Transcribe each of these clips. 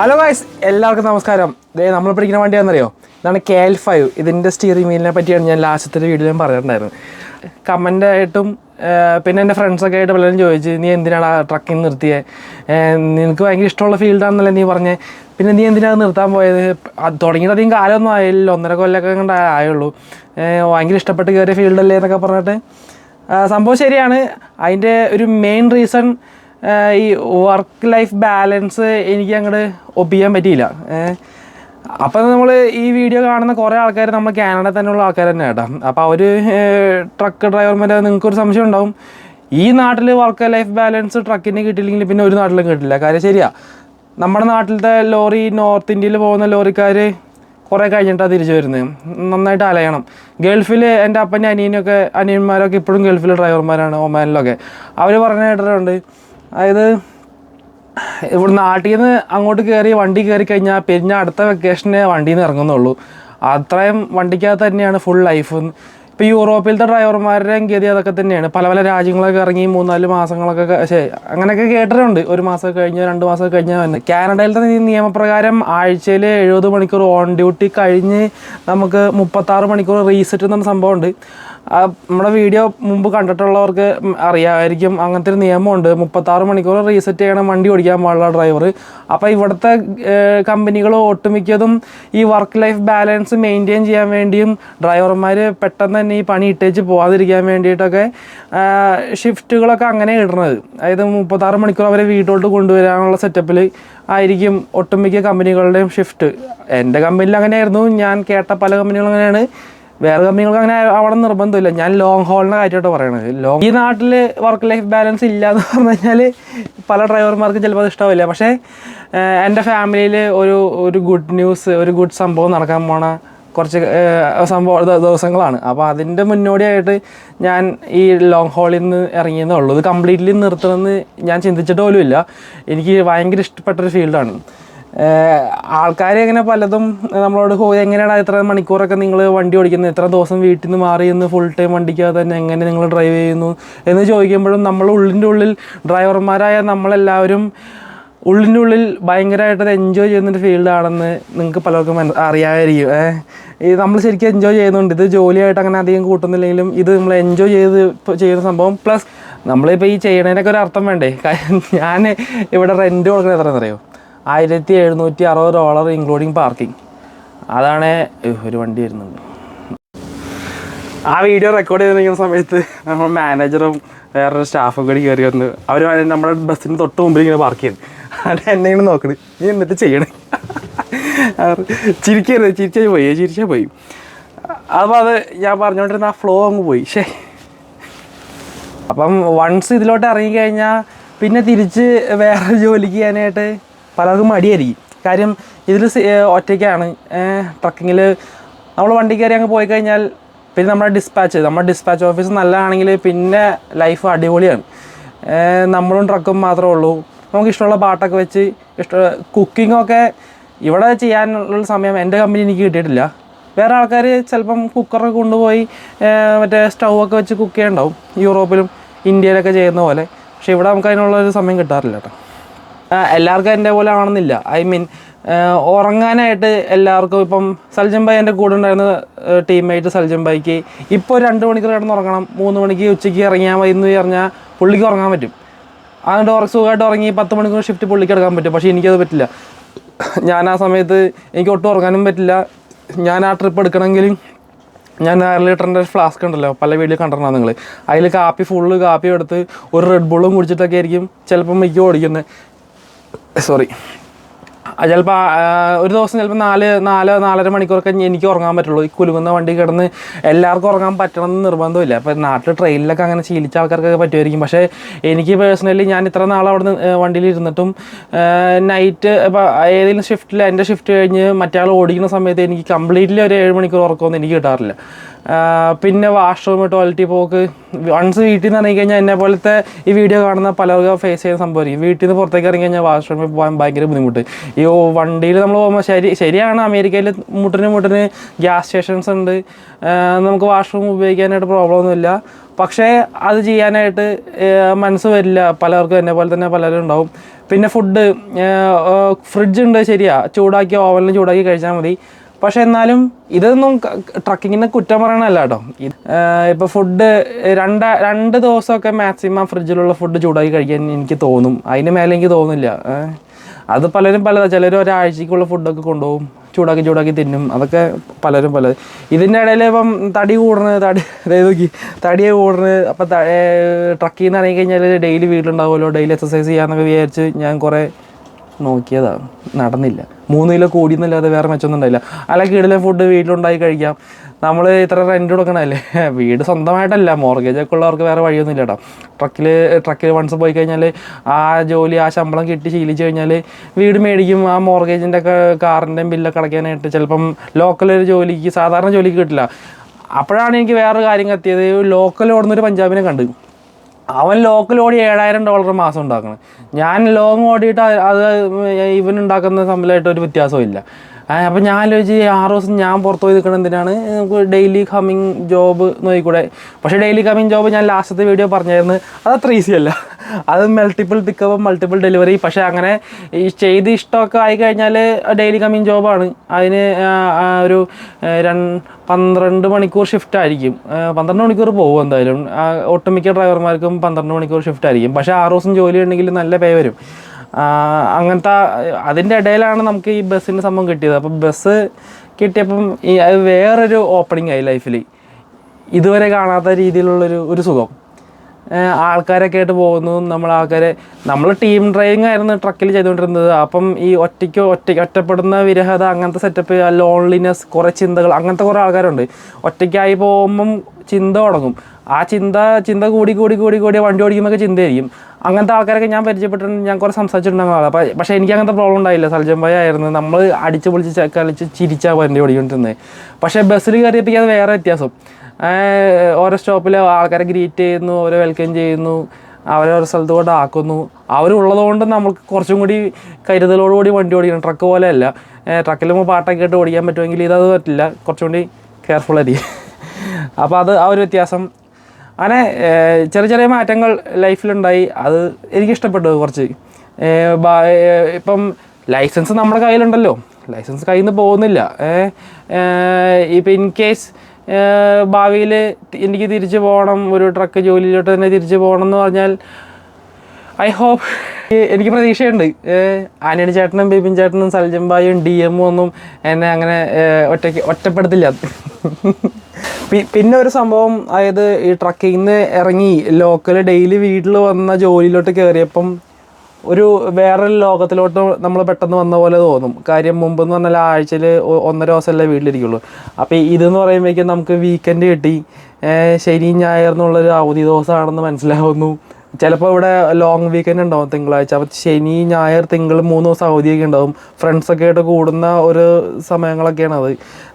Hello guys എല്ലാവർക്കും നമസ്കാരം. ദേ നമ്മൾ പഠിക്കുന്ന വണ്ടിയാണെന്നറിയോ ഇതാണ് കെ എൽ ഫൈവ് ഇതിന്റെ സ്റ്റിയറിംഗ് വീലിനെ പറ്റിയാണ് ഞാൻ ലാസ്റ്റത്തെ വീഡിയോയിൽ പറഞ്ഞിട്ടുണ്ടായിരുന്നു കമന്റ് ആയിട്ടും പിന്നെ എന്റെ ഫ്രണ്ട്സൊക്കെ ആയിട്ട് പലരും ചോദിച്ചു നീ എന്തിനാണ് ആ ട്രക്കിങ് നിർത്തിയത് നിനക്ക് ഭയങ്കര ഇഷ്ടമുള്ള ഫീൽഡാണെന്നല്ലേ നീ പറഞ്ഞേ? പിന്നെ നീ എന്തിനാണ് നിർത്താൻ പോയത്? തുടങ്ങിയിട്ട് അധികം കാലമൊന്നും ആയില്ല ഒന്നര കൊല്ലമൊക്കെ കണ്ട ആയുള്ളൂ. ഭയങ്കര ഇഷ്ടപ്പെട്ട് കയറിയ ഫീൽഡല്ലേ എന്നൊക്കെ പറഞ്ഞിട്ട്. സംഭവം ശരിയാണ്. അതിന്റെ ഒരു മെയിൻ റീസൺ ഈ വർക്ക് ലൈഫ് ബാലൻസ് എനിക്ക് അങ്ങോട്ട് ഒപ്പിക്കാൻ പറ്റിയില്ല. അപ്പം നമ്മൾ ഈ വീഡിയോ കാണുന്ന കുറേ ആൾക്കാർ നമ്മൾ കാനഡ തന്നെയുള്ള ആൾക്കാർ തന്നെ കേട്ടോ. അപ്പോൾ അവർ ട്രക്ക് ഡ്രൈവർമാരെ നിങ്ങൾക്കൊരു സംശയം ഉണ്ടാവും. ഈ നാട്ടിൽ വർക്ക് ലൈഫ് ബാലൻസ് ട്രക്കിന് കിട്ടിയില്ലെങ്കിൽ പിന്നെ ഒരു നാട്ടിലും കിട്ടില്ല. കാര്യം ശരിയാ. നമ്മുടെ നാട്ടിലത്തെ ലോറി നോർത്ത് ഇന്ത്യയിൽ പോകുന്ന ലോറിക്കാർ കുറേ കഴിഞ്ഞിട്ടാണ് തിരിച്ചു വരുന്നത് നന്നായിട്ട് അലയണം. ഗൾഫിൽ എന്റെ അപ്പന്റെ അനിയനൊക്കെ അനിയന്മാരൊക്കെ ഇപ്പോഴും ഗൾഫിലെ ഡ്രൈവർമാരാണ് ഒമാനിലൊക്കെ. അവർ പറഞ്ഞ കേട്ടിട്ടുണ്ട് അതായത് ഇവിടെ നാട്ടിൽ നിന്ന് അങ്ങോട്ട് കയറി വണ്ടി കയറി കഴിഞ്ഞാൽ പിന്നെ അടുത്ത വെക്കേഷനെ വണ്ടിയിൽ നിന്ന് ഇറങ്ങുന്നുള്ളൂ. അത്രയും വണ്ടിക്കകത്ത് തന്നെയാണ് ഫുൾ ലൈഫ് ഇപ്പോൾ യൂറോപ്പിലത്തെ ഡ്രൈവർമാരുടെ ഗതി അതൊക്കെ തന്നെയാണ്. പല പല രാജ്യങ്ങളൊക്കെ ഇറങ്ങി മൂന്നാൽ മാസങ്ങളൊക്കെ ശരി അങ്ങനെയൊക്കെ കേട്ടിട്ടുണ്ട്. ഒരു മാസമൊക്കെ കഴിഞ്ഞ് രണ്ട് മാസമൊക്കെ കഴിഞ്ഞ് വന്ന്. കാനഡയിലത്തെ നിയമപ്രകാരം ആഴ്ചയിൽ എഴുപത് മണിക്കൂർ ഓൺ ഡ്യൂട്ടി കഴിഞ്ഞ് നമുക്ക് മുപ്പത്താറ് മണിക്കൂർ റീസെറ്റ് എന്ന സംഭവമുണ്ട്. നമ്മുടെ വീഡിയോ മുമ്പ് കണ്ടിട്ടുള്ളവർക്ക് അറിയാമായിരിക്കും അങ്ങനത്തെ ഒരു നിയമമുണ്ട്. മുപ്പത്താറ് മണിക്കൂർ റീസെറ്റ് ചെയ്യണം വണ്ടി ഓടിക്കാൻ പാടില്ല ഡ്രൈവർ അപ്പോൾ ഇവിടുത്തെ കമ്പനികൾ ഒട്ടുമിക്കതും ഈ വർക്ക് ലൈഫ് ബാലൻസ് മെയിന്റെയിൻ ചെയ്യാൻ വേണ്ടിയും ഡ്രൈവർമാർ പെട്ടെന്ന് തന്നെ ഈ പണി ഇട്ടേച്ച് പോകാതിരിക്കാൻ വേണ്ടിയിട്ടൊക്കെ ഷിഫ്റ്റുകളൊക്കെ അങ്ങനെ ഇടുന്നത്. അതായത് മുപ്പത്താറ് മണിക്കൂർ അവരെ വീട്ടിലോട്ട് കൊണ്ടുവരാനുള്ള സെറ്റപ്പിൽ ആയിരിക്കും ഒട്ടുമിക്ക കമ്പനികളുടെയും ഷിഫ്റ്റ് എന്റെ കമ്പനിയിൽ അങ്ങനെയായിരുന്നു. ഞാൻ കേട്ട പല കമ്പനികളും അങ്ങനെയാണ്. വേറെ കമ്പനികൾക്ക് അങ്ങനെ അവിടെ നിർബന്ധമില്ല. ഞാൻ ലോങ് ഹോളിന്റെ കാര്യമായിട്ട് പറയണത്. ലോങ് ഈ നാട്ടിൽ വർക്ക് ലൈഫ് ബാലൻസ് ഇല്ല എന്ന് പറഞ്ഞു കഴിഞ്ഞാൽ പല ഡ്രൈവർമാർക്കും ചിലപ്പോൾ അത് ഇഷ്ടമാവില്ല പക്ഷേ എന്റെ ഫാമിലിയിൽ ഒരു ഒരു ഗുഡ് ന്യൂസ് ഒരു ഗുഡ് സംഭവം നടക്കാൻ പോണ കുറച്ച് സംഭവം ദിവസങ്ങളാണ്. അപ്പോൾ അതിന്റെ മുന്നോടിയായിട്ട് ഞാൻ ഈ ലോങ് ഹോളിൽ നിന്ന് ഇറങ്ങിയെന്നേ ഉള്ളൂ. ഇത് കംപ്ലീറ്റ്ലി നിർത്തണമെന്ന് ഞാൻ ചിന്തിച്ചിട്ട് പോലും ഇല്ല എനിക്ക് ഭയങ്കര ഇഷ്ടപ്പെട്ടൊരു ഫീൽഡാണ് ആൾക്കാർ എങ്ങനെ പലതും നമ്മളോട് ഹോ എങ്ങനെയാണ് ഇത്ര മണിക്കൂറൊക്കെ നിങ്ങൾ വണ്ടി ഓടിക്കുന്നത്? എത്ര ദിവസം വീട്ടിൽ നിന്ന് മാറി എന്ന് ഫുൾ ടൈം വണ്ടിക്കാതെ തന്നെ എങ്ങനെ നിങ്ങൾ ഡ്രൈവ് ചെയ്യുന്നു? എന്ന് ചോദിക്കുമ്പോഴും നമ്മൾ ഉള്ളിന്റെ ഉള്ളിൽ ഡ്രൈവർമാരായ നമ്മളെല്ലാവരും ഉള്ളിന്റെ ഉള്ളിൽ ഭയങ്കരമായിട്ട് അത് എൻജോയ് ചെയ്യുന്നൊരു ഫീൽഡാണെന്ന് നിങ്ങൾക്ക് പലർക്കും മന- അറിയാമായിരിക്കും. ഏഹ് നമ്മൾ ശരിക്കും എൻജോയ് ചെയ്യുന്നുണ്ട്. ഇത് ജോലിയായിട്ട് അങ്ങനെ അധികം കൂട്ടുന്നില്ലെങ്കിലും ഇത് നമ്മൾ എൻജോയ് ചെയ്ത് ചെയ്യുന്ന സംഭവം. പ്ലസ് നമ്മളിപ്പോൾ ഈ ചെയ്യണതിനൊക്കെ ഒരു അർത്ഥം വേണ്ടേ? ഞാൻ ഇവിടെ റെന്റ് കൊടുക്കുന്നത് എത്രയെന്ന് അറിയോ ആയിരത്തി എഴുന്നൂറ്റി അറുപത് ഡോളർ ഇൻക്ലൂഡിങ് പാർക്കിംഗ് അതാണ് ഒരു വണ്ടി വരുന്നുണ്ട് ആ വീഡിയോ റെക്കോർഡ് ചെയ്തിരിക്കുന്ന സമയത്ത് നമ്മൾ മാനേജറും വേറൊരു സ്റ്റാഫും കൂടി കയറി വന്ന് അവർ നമ്മുടെ ബസ്സിന് തൊട്ട് മുമ്പിൽ ഇങ്ങനെ പാർക്ക് ചെയ്തു അത് എന്നെ ഇങ്ങനെ നോക്കണ് നീ എന്നിട്ട് ചെയ്യണേ. ചിരിക്കരുത്. ചിരിച്ചാൽ പോയി. ചിരിച്ചാൽ പോയി. അപ്പോൾ അത് ഞാൻ പറഞ്ഞുകൊണ്ടിരുന്ന ആ ഫ്ലോ അങ്ങ് പോയി. ശേ അപ്പം വൺസ് ഇതിലോട്ട് ഇറങ്ങിക്കഴിഞ്ഞാൽ പിന്നെ തിരിച്ച് വേറെ ജോലിക്ക് ചെയ്യാനായിട്ട് പലർക്കും മടിയായിരിക്കും. കാര്യം ഇതിൽ ഒറ്റയ്ക്കാണ്. ട്രക്കിങ്ങിൽ നമ്മൾ വണ്ടി കയറി അങ്ങ് പോയി കഴിഞ്ഞാൽ പിന്നെ നമ്മുടെ ഡിസ്പാച്ച് നമ്മുടെ ഡിസ്പാച്ച് ഓഫീസ് നല്ലതാണെങ്കിൽ പിന്നെ ലൈഫ് അടിപൊളിയാണ്. നമ്മളും ട്രക്കും മാത്രമേ ഉള്ളൂ. നമുക്ക് ഇഷ്ടമുള്ള പാട്ടൊക്കെ വെച്ച് ഇഷ്ട കുക്കിങ്ങൊക്കെ ഇവിടെ ചെയ്യാനുള്ള സമയം എന്റെ കമ്പനി എനിക്ക് കിട്ടിയിട്ടില്ല. വേറെ ആൾക്കാർ ചിലപ്പം കുക്കറൊക്കെ കൊണ്ടുപോയി മറ്റേ സ്റ്റൗ ഒക്കെ വെച്ച് കുക്ക് ചെയ്യാനുണ്ടാവും. യൂറോപ്പിലും ഇന്ത്യയിലൊക്കെ ചെയ്യുന്ന പോലെ. പക്ഷേ ഇവിടെ നമുക്ക് അതിനുള്ള ഒരു സമയം കിട്ടാറില്ല കേട്ടോ. എല്ലാവർക്കും എന്റെ പോലെ ആണെന്നില്ല ഐ മീൻ ഉറങ്ങാനായിട്ട് എല്ലാവർക്കും ഇപ്പം സൽജൻ ഭായി എന്റെ കൂടെ ഉണ്ടായിരുന്ന ടീംമേറ്റ് സൽജൻ ഭായിക്ക് ഇപ്പോൾ രണ്ട് മണിക്കൂർ കിടന്ന് ഉറങ്ങണം. മൂന്ന് മണിക്ക് ഉച്ചയ്ക്ക് ഇറങ്ങിയാൽ മതി എന്ന് പറഞ്ഞാൽ പുള്ളിക്ക് ഉറങ്ങാൻ പറ്റും. അതുകൊണ്ട് ഉറ സുഖമായിട്ട് ഉറങ്ങി പത്ത് മണിക്കൂർ ഷിഫ്റ്റ് പുള്ളിക്ക് എടുക്കാൻ പറ്റും. പക്ഷേ എനിക്കത് പറ്റില്ല. ഞാൻ ആ സമയത്ത് എനിക്ക് ഒട്ടും ഉറങ്ങാനും പറ്റില്ല. ഞാൻ ആ ട്രിപ്പ് എടുക്കണമെങ്കിലും ഞാൻ അര ലിറ്ററിന്റെ ഫ്ലാസ്ക് ഉണ്ടല്ലോ പല വീട്ടിൽ കണ്ടിട്ടുണ്ടാകും നിങ്ങൾ അതിൽ കാപ്പി ഫുള്ള് കാപ്പി എടുത്ത് ഒരു റെഡ് ബുള്ളും കുടിച്ചിട്ടൊക്കെ ആയിരിക്കും ചിലപ്പം മിക്ക ഓടിക്കുന്നത് സോറി. ചിലപ്പോൾ ഒരു ദിവസം ചിലപ്പോൾ നാല് നാല് നാലര മണിക്കൂറൊക്കെ എനിക്ക് ഉറങ്ങാൻ പറ്റുള്ളൂ. ഈ കുലുങ്ങുന്ന വണ്ടി കിടന്ന് എല്ലാവർക്കും ഉറങ്ങാൻ പറ്റണം എന്ന് നിർബന്ധമില്ല. അപ്പോൾ നാട്ടിൽ ട്രെയിനിലൊക്കെ അങ്ങനെ ശീലിച്ച ആൾക്കാർക്കൊക്കെ പറ്റുമായിരിക്കും. പക്ഷേ എനിക്ക് പേഴ്സണലി ഞാൻ ഇത്ര നാൾ അവിടെ വണ്ടിയിൽ ഇരുന്നിട്ടും നൈറ്റ് ഇപ്പോൾ ഏതെങ്കിലും ഷിഫ്റ്റിൽ എന്റെ ഷിഫ്റ്റ് കഴിഞ്ഞ് മറ്റേ ഓടിക്കുന്ന സമയത്ത് എനിക്ക് കംപ്ലീറ്റ്ലി ഒരു ഏഴ് മണിക്കൂർ ഉറക്കമൊന്നും എനിക്ക് കിട്ടാറില്ല. പിന്നെ വാഷ്റൂം ടോയ്ലറ്റിൽ പോക്ക് വൺസ് വീട്ടിൽ നിന്ന് ഇറങ്ങി കഴിഞ്ഞാൽ എന്നെ പോലത്തെ ഈ വീഡിയോ കാണുന്ന പലർക്കും ഫേസ് ചെയ്യുന്ന സംഭവമായിരിക്കും. വീട്ടിൽ നിന്ന് പുറത്തേക്ക് ഇറങ്ങി കഴിഞ്ഞാൽ വാഷ്റൂമിൽ പോകാൻ ഭയങ്കര ബുദ്ധിമുട്ട്. ഈ വണ്ടിയിൽ നമ്മൾ പോകുമ്പോൾ ശരി ശരിയാണ്. അമേരിക്കയിൽ മുട്ടിന് മുട്ടിന് ഗ്യാസ് സ്റ്റേഷൻസ് ഉണ്ട്. നമുക്ക് വാഷ്റൂം ഉപയോഗിക്കാനായിട്ട് പ്രോബ്ലം ഒന്നുമില്ല. പക്ഷേ അത് ചെയ്യാനായിട്ട് മനസ്സ് വരില്ല. പലർക്കും എന്നെ പോലെ തന്നെ പലരും ഉണ്ടാവും. പിന്നെ ഫുഡ് ഫ്രിഡ്ജ് ഉണ്ട് ശരിയാ. ചൂടാക്കി ഓവനിൽ ചൂടാക്കി കഴിച്ചാൽ മതി. പക്ഷെ എന്നാലും ഇതൊന്നും ട്രക്കിങ്ങിന് കുറ്റം പറയണല്ല കേട്ടോ. ഇപ്പോൾ ഫുഡ് രണ്ട് രണ്ട് ദിവസമൊക്കെ മാക്സിമം ഫ്രിഡ്ജിലുള്ള ഫുഡ് ചൂടാക്കി കഴിക്കാൻ എനിക്ക് തോന്നും. അതിന് മേലെ എനിക്ക് തോന്നില്ല അത് പലരും പല ചിലർ ഒരാഴ്ചക്കുള്ള ഫുഡൊക്കെ കൊണ്ടുപോകും. ചൂടാക്കി ചൂടാക്കി തിന്നും. അതൊക്കെ പലരും പല ഇതിന്റെ ഇടയിൽ ഇപ്പം തടി കൂടണത് തടി അതായത് നോക്കി തടിയെ കൂടണത് അപ്പം ട്രക്കിൽ നിന്ന് ഇറങ്ങി കഴിഞ്ഞാൽ ഡെയിലി വീട്ടിലുണ്ടാവുമല്ലോ. ഡെയിലി എക്സസൈസ് ചെയ്യാന്നൊക്കെ വിചാരിച്ച് ഞാൻ കുറേ നോക്കിയതാണ് നടന്നില്ല. മൂന്ന് കിലോ കൂടിയെന്നല്ലാതെ വേറെ മെച്ചൊന്നും ഉണ്ടായില്ല. അല്ല കീടിലെ ഫുഡ് വീട്ടിലുണ്ടായി കഴിക്കാം. നമ്മൾ ഇത്ര റെന്റ് കൊടുക്കണമല്ലേ വീട് സ്വന്തമായിട്ടല്ല. മോർഗേജ് ഒക്കെ ഉള്ളവർക്ക് വേറെ വഴിയൊന്നും ഇല്ല കേട്ടോ ട്രക്കിൽ ട്രക്കിൽ വൺസ് പോയി കഴിഞ്ഞാൽ ആ ജോലി ആ ശമ്പളം കിട്ടി ശീലിച്ചു കഴിഞ്ഞാൽ വീട് മേടിക്കും. ആ മോർഗേജിന്റെ ഒക്കെ കാറിന്റെയും ബില്ലൊക്കെ അടയ്ക്കാനായിട്ട് ചിലപ്പം ലോക്കൽ ഒരു ജോലിക്ക് സാധാരണ ജോലിക്ക് കിട്ടില്ല. അപ്പോഴാണ് എനിക്ക് വേറൊരു കാര്യം കത്തിയത്. ലോക്കൽ ഓടുന്നൊരു പഞ്ചാബിനെ കണ്ട്. അവൻ ലോക്കൽ ഓടി ഏഴായിരം ഡോളർ മാസം ഉണ്ടാക്കണം. ഞാൻ ലോങ് ഓടിയിട്ട് അത് ഇവൻ ഉണ്ടാക്കുന്ന തമ്മിലായിട്ട് ഒരു വ്യത്യാസവും ഇല്ല. അപ്പം ഞാൻ ആലോചിച്ച് ആറ് ദിവസം ഞാൻ പുറത്ത് പോയി നിൽക്കണം എന്തിനാണ്? നമുക്ക് ഡെയിലി കമ്മിങ് ജോബ് നോക്കിക്കൂടെ? പക്ഷേ ഡെയിലി കമ്മിങ് ജോബ് ഞാൻ ലാസ്റ്റത്തെ വീഡിയോ പറഞ്ഞായിരുന്നു. അത് അത്ര ഈസി അല്ല. അത് മൾട്ടിപ്പിൾ പിക്കപ്പ് മൾട്ടിപ്പിൾ ഡെലിവറി പക്ഷേ അങ്ങനെ ഈ ചെയ്ത് ഇഷ്ടമൊക്കെ ആയി കഴിഞ്ഞാൽ ഡെയിലി കമ്മിങ് ജോബാണ് അതിന് ഒരു രണ്ട് പന്ത്രണ്ട് മണിക്കൂർ ഷിഫ്റ്റ് ആയിരിക്കും. പന്ത്രണ്ട് മണിക്കൂർ പോകും എന്തായാലും. ഒട്ടുമിക്ക ഡ്രൈവർമാർക്കും പന്ത്രണ്ട് മണിക്കൂർ ഷിഫ്റ്റ് ആയിരിക്കും. പക്ഷേ ആറ് ദിവസം ജോലി ഉണ്ടെങ്കിൽ നല്ല പേ വരും. അങ്ങനത്തെ അതിന്റെ ഇടയിലാണ് നമുക്ക് ഈ ബസ്സിന്റെ സംഭവം കിട്ടിയത്. അപ്പം ബസ് കിട്ടിയപ്പം ഈ അത് വേറൊരു ഓപ്പണിംഗ് ആയി ലൈഫിൽ ഇതുവരെ കാണാത്ത രീതിയിലുള്ളൊരു ഒരു സുഖം. ആൾക്കാരൊക്കെ ആയിട്ട് പോകുന്നു. നമ്മൾ ആൾക്കാരെ നമ്മൾ ടീം ഡ്രൈവിംഗ് ആയിരുന്നു ട്രക്കിൽ ചെയ്തുകൊണ്ടിരുന്നത്. അപ്പം ഈ ഒറ്റയ്ക്ക് ഒറ്റയ്ക്ക് ഒറ്റപ്പെടുന്ന വിരഹത അങ്ങനത്തെ സെറ്റപ്പ് ലോൺലിനെസ് കുറേ ചിന്തകൾ അങ്ങനത്തെ കുറേ ആൾക്കാരുണ്ട്. ഒറ്റയ്ക്കായി പോകുമ്പം ചിന്ത തുടങ്ങും. ആ ചിന്ത ചിന്ത കൂടി കൂടി കൂടി കൂടി വണ്ടി ഓടിക്കുമ്പോഴൊക്കെ ചിന്തയായിരിക്കും. അങ്ങനത്തെ ആൾക്കാരൊക്കെ ഞാൻ പരിചയപ്പെട്ടിട്ടുണ്ട് ഞാൻ കുറേ സംസാരിച്ചിട്ടുണ്ടാകും ആളാണ് പക്ഷേ എനിക്ക് അങ്ങനത്തെ പ്രോബ്ലം ഉണ്ടായില്ല. സൽജം ഭയ ആയിരുന്നു. നമ്മൾ അടിച്ച് പൊളിച്ച് കളിച്ച് ചിരിച്ചാൽ വണ്ടി ഓടിക്കൊണ്ടിരുന്നത് പക്ഷേ ബസ്സിൽ കയറിയപ്പോൾ അത് വേറെ വ്യത്യാസം. ഓരോ സ്റ്റോപ്പിൽ ആൾക്കാരെ ഗ്രീറ്റ് ചെയ്യുന്നു അവരെ വെൽക്കം ചെയ്യുന്നു അവരെ ഓരോ സ്ഥലത്ത് കൊണ്ട് ആക്കുന്നു. അവരുള്ളത് കൊണ്ട് നമുക്ക് കുറച്ചും കൂടി കരുതലോടുകൂടി വണ്ടി ഓടിക്കണം. ട്രക്ക് പോലെയല്ല ട്രക്കിൽ നമ്മൾ പാട്ടൊക്കെ ഇട്ട് ഓടിക്കാൻ പറ്റുമെങ്കിൽ ഇതത് പറ്റില്ല. കുറച്ചും കൂടി കെയർഫുൾ ആയിരിക്കും. അപ്പോൾ അത് ആ ഒരു വ്യത്യാസം അങ്ങനെ ചെറിയ ചെറിയ മാറ്റങ്ങൾ ലൈഫിലുണ്ടായി. അത് എനിക്കിഷ്ടപ്പെട്ടു കുറച്ച്. ഇപ്പം ലൈസൻസ് നമ്മുടെ കയ്യിലുണ്ടല്ലോ. ലൈസൻസ് കയ്യിൽ നിന്ന് പോകുന്നില്ല. ഇപ്പം ഇൻ കേസ് ഭാവിയിൽ എനിക്ക് തിരിച്ചു പോകണം ഒരു ട്രക്ക് ജോലിയിലോട്ട് തന്നെ തിരിച്ചു പോകണം എന്ന് പറഞ്ഞാൽ ഐ ഹോപ്പ് എനിക്ക് പ്രതീക്ഷയുണ്ട്. ആനണി ചേട്ടനും ബിപിൻ ചേട്ടനും സൽജംബായും ഡി എമ്മും ഒന്നും എന്നെ അങ്ങനെ ഒറ്റയ്ക്ക് ഒറ്റപ്പെടുത്തില്ല. പിന്നെ ഒരു സംഭവം അതായത് ഈ ട്രക്കിൽ നിന്ന് ഇറങ്ങി ലോക്കൽ ഡെയിലി വീട്ടിൽ വന്ന ജോലിയിലോട്ട് കയറിയപ്പം ഒരു വേറൊരു ലോകത്തിലോട്ട് നമ്മൾ പെട്ടെന്ന് വന്ന പോലെ തോന്നും. കാര്യം മുമ്പ് എന്ന് പറഞ്ഞാൽ ആഴ്ചയിൽ ഒന്നര ദിവസമല്ലേ വീട്ടിലിരിക്കുള്ളൂ. അപ്പോൾ ഇതെന്ന് പറയുമ്പോഴേക്കും നമുക്ക് വീക്കെൻഡ് കിട്ടി. ശനി ഞായർ എന്നുള്ളൊരു അവധി ദിവസമാണെന്ന് മനസ്സിലാവുന്നു. ചിലപ്പോൾ ഇവിടെ ലോങ് വീക്കെൻഡ് ഉണ്ടാവും തിങ്കളാഴ്ച. അപ്പോൾ ശനി ഞായർ തിങ്കൾ മൂന്ന് ദിവസം അവധിയൊക്കെ ഉണ്ടാവും. ഫ്രണ്ട്സൊക്കെ ആയിട്ട് കൂടുന്ന ഒരു സമയങ്ങളൊക്കെയാണ് അത്.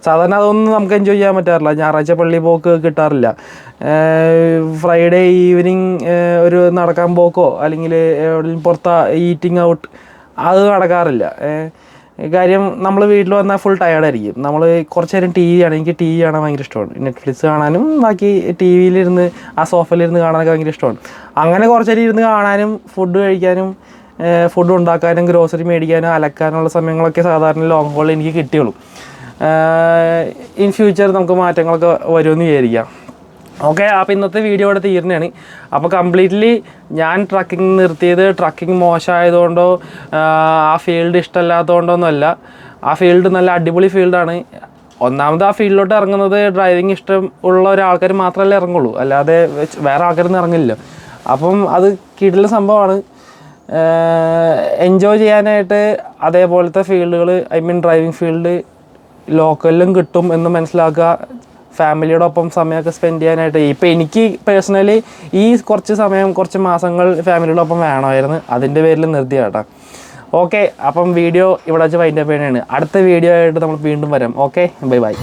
സാധാരണ അതൊന്നും നമുക്ക് എൻജോയ് ചെയ്യാൻ പറ്റാറില്ല. ഞായറാഴ്ച പള്ളി പോക്ക് കിട്ടാറില്ല. ഫ്രൈഡേ ഈവനിങ് ഒരു നടക്കാൻ പോക്കോ അല്ലെങ്കിൽ എവിടെയും പുറത്ത് ഈറ്റിംഗ് ഔട്ട് അത് നടക്കാറില്ല. കാര്യം നമ്മൾ വീട്ടിൽ വന്നാൽ ഫുൾ ടയേർഡായിരിക്കും നമ്മൾ കുറച്ച് നേരം ടി വി ആണ് എനിക്ക് ടി വി കാണാൻ ഭയങ്കര ഇഷ്ടമാണ്. നെറ്റ്ഫ്ലിക്സ് കാണാനും ബാക്കി ടി വിയിലിരുന്ന് ആ സോഫയിലിരുന്ന് കാണാനൊക്കെ ഭയങ്കര ഇഷ്ടമാണ്. അങ്ങനെ കുറച്ച് നേരം ഇരുന്ന് കാണാനും ഫുഡ് കഴിക്കാനും ഫുഡ് ഉണ്ടാക്കാനും ഗ്രോസറി മേടിക്കാനും അലക്കാനുള്ള സമയങ്ങളൊക്കെ സാധാരണ ലോങ് ഹോളിൽ എനിക്ക് കിട്ടിയുള്ളൂ. ഇൻ ഫ്യൂച്ചർ നമുക്ക് മാറ്റങ്ങളൊക്കെ വരുമെന്ന് വിചാരിക്കാം. ഓക്കെ അപ്പോൾ ഇന്നത്തെ വീഡിയോ ഇവിടെ തീരുന്നതാണ്. അപ്പോൾ കംപ്ലീറ്റ്ലി ഞാൻ ട്രക്കിംഗ് നിർത്തിയത് ട്രക്കിംഗ് മോശമായതുകൊണ്ടോ ആ ഫീൽഡ് ഇഷ്ടമല്ലാത്തതുകൊണ്ടോ ഒന്നുമല്ല ആ ഫീൽഡ് നല്ല അടിപൊളി ഫീൽഡാണ് ഒന്നാമത് ആ ഫീൽഡിലോട്ട് ഇറങ്ങുന്നത് ഡ്രൈവിംഗ് ഇഷ്ടം ഉള്ള ഒരാൾക്കാർ മാത്രമല്ലേ ഇറങ്ങുള്ളൂ. അല്ലാതെ വേറെ ആൾക്കാരൊന്നും ഇറങ്ങില്ല അപ്പം അത് കിടില സംഭവമാണ്. എൻജോയ് ചെയ്യാനായിട്ട് അതേപോലത്തെ ഫീൽഡുകൾ ഐ മീൻ ഡ്രൈവിംഗ് ഫീൽഡ് ലോക്കലിലും കിട്ടും എന്ന് മനസ്സിലാക്കുക. ഫാമിലിയോടൊപ്പം സമയമൊക്കെ സ്പെൻഡ് ചെയ്യാനായിട്ട്. ഇപ്പം എനിക്ക് പേഴ്സണലി ഈ കുറച്ച് സമയം കുറച്ച് മാസങ്ങൾ ഫാമിലിയോടൊപ്പം വേണമായിരുന്നു. അതിന്റെ പേരിൽ നിർത്തി കേട്ടോ. ഓക്കെ അപ്പം വീഡിയോ ഇവിടെ വെച്ച് വൈൻഡപ്പ് ചെയ്യണതാണ് അടുത്ത വീഡിയോ ആയിട്ട് നമ്മൾ വീണ്ടും വരാം. Okay bye bye